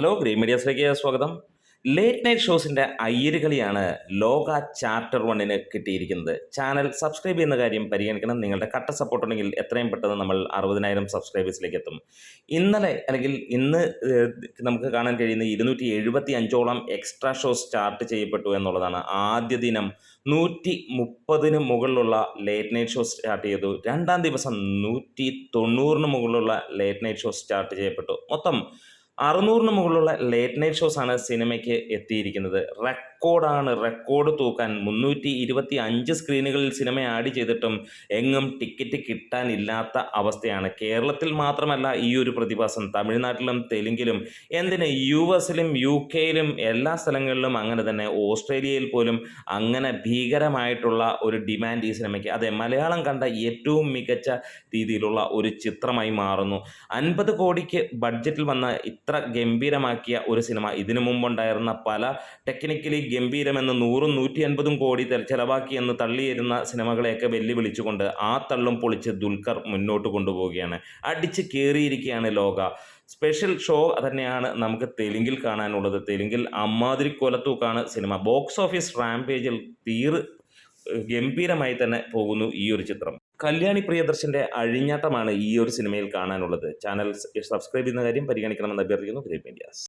Hello green മീഡിയാസിലേക്ക് സ്വാഗതം. Late night ഷോസിന്റെ അയ്യരുകളിയാണ് ലോക chapter വണ്ണിന് കിട്ടിയിരിക്കുന്നത്. ചാനൽ സബ്സ്ക്രൈബ് ചെയ്യുന്ന കാര്യം പരിഗണിക്കണം. നിങ്ങളുടെ കട്ട സപ്പോർട്ട് ഉണ്ടെങ്കിൽ എത്രയും പെട്ടെന്ന് നമ്മൾ അറുപതിനായിരം സബ്സ്ക്രൈബേഴ്സിലേക്ക് എത്തും. ഇന്നലെ അല്ലെങ്കിൽ ഇന്ന് നമുക്ക് കാണാൻ കഴിയുന്ന ഇരുന്നൂറ്റി എഴുപത്തി അഞ്ചോളം എക്സ്ട്രാ ഷോസ് സ്റ്റാർട്ട് ചെയ്യപ്പെട്ടു എന്നുള്ളതാണ് ആദ്യ ദിനം. നൂറ്റി മുപ്പതിന് മുകളിലുള്ള ലേറ്റ് നൈറ്റ് ഷോസ് സ്റ്റാർട്ട് ചെയ്തു. രണ്ടാം ദിവസം നൂറ്റി തൊണ്ണൂറിന് മുകളിലുള്ള ലേറ്റ് നൈറ്റ് ഷോസ് സ്റ്റാർട്ട് ചെയ്യപ്പെട്ടു. മൊത്തം അറുന്നൂറിന് മുകളിലുള്ള ലേറ്റ് നൈറ്റ് ഷോസ് ആണ് സിനിമയ്ക്ക് എത്തിയിരിക്കുന്നത്. റെക്കോർഡാണ് റെക്കോർഡ് തൂക്കാൻ. മുന്നൂറ്റി ഇരുപത്തി അഞ്ച് സ്ക്രീനുകളിൽ സിനിമ ആഡ് ചെയ്തിട്ടും എങ്ങും ടിക്കറ്റ് കിട്ടാനില്ലാത്ത അവസ്ഥയാണ്. കേരളത്തിൽ മാത്രമല്ല ഈ ഒരു പ്രതിഭാസം. തമിഴ്നാട്ടിലും തെലുങ്കിലും എന്തിന് യു എസിലും യു കെയിലും എല്ലാ സ്ഥലങ്ങളിലും അങ്ങനെ തന്നെ. ഓസ്ട്രേലിയയിൽ പോലും അങ്ങനെ ഭീകരമായിട്ടുള്ള ഒരു ഡിമാൻഡ് ഈ സിനിമയ്ക്ക്. അതെ മലയാളം കണ്ട ഏറ്റവും മികച്ച രീതിയിലുള്ള ഒരു ചിത്രമായി മാറുന്നു. അൻപത് കോടിക്ക് ബഡ്ജറ്റിൽ വന്ന ഇത്ര ഗംഭീരമാക്കിയ ഒരു സിനിമ ഇതിനു മുമ്പുണ്ടായിരുന്ന പല ടെക്നിക്കലി ഗംഭീരമെന്ന് നൂറും നൂറ്റി അൻപതും കോടി ചെലവാക്കിയെന്ന് തള്ളിയിരുന്ന സിനിമകളെയൊക്കെ വെല്ലുവിളിച്ചുകൊണ്ട് ആ തള്ളും പൊളിച്ച് ദുൽഖർ മുന്നോട്ട് കൊണ്ടുപോവുകയാണ്. അടിച്ച് കയറിയിരിക്കുകയാണ് ലോക. സ്പെഷ്യൽ ഷോ തന്നെയാണ് നമുക്ക് തെലുങ്കിൽ കാണാനുള്ളത്. തെലുങ്കിൽ അമ്മാതിരി കൊലത്തൂക്കാണ് സിനിമ. ബോക്സ് ഓഫീസ് റാംപേജിൽ തീർ ഗംഭീരമായി തന്നെ പോകുന്നു ഈ ഒരു ചിത്രം. കല്യാണി പ്രിയദർശന്റെ അഴിഞ്ഞാട്ടമാണ് ഈ ഒരു സിനിമയിൽ കാണാനുള്ളത്. ചാനൽ സബ്സ്ക്രൈബ് ചെയ്യുന്ന കാര്യം പരിഗണിക്കണമെന്ന് അഭ്യർത്ഥിക്കുന്നു. Great medias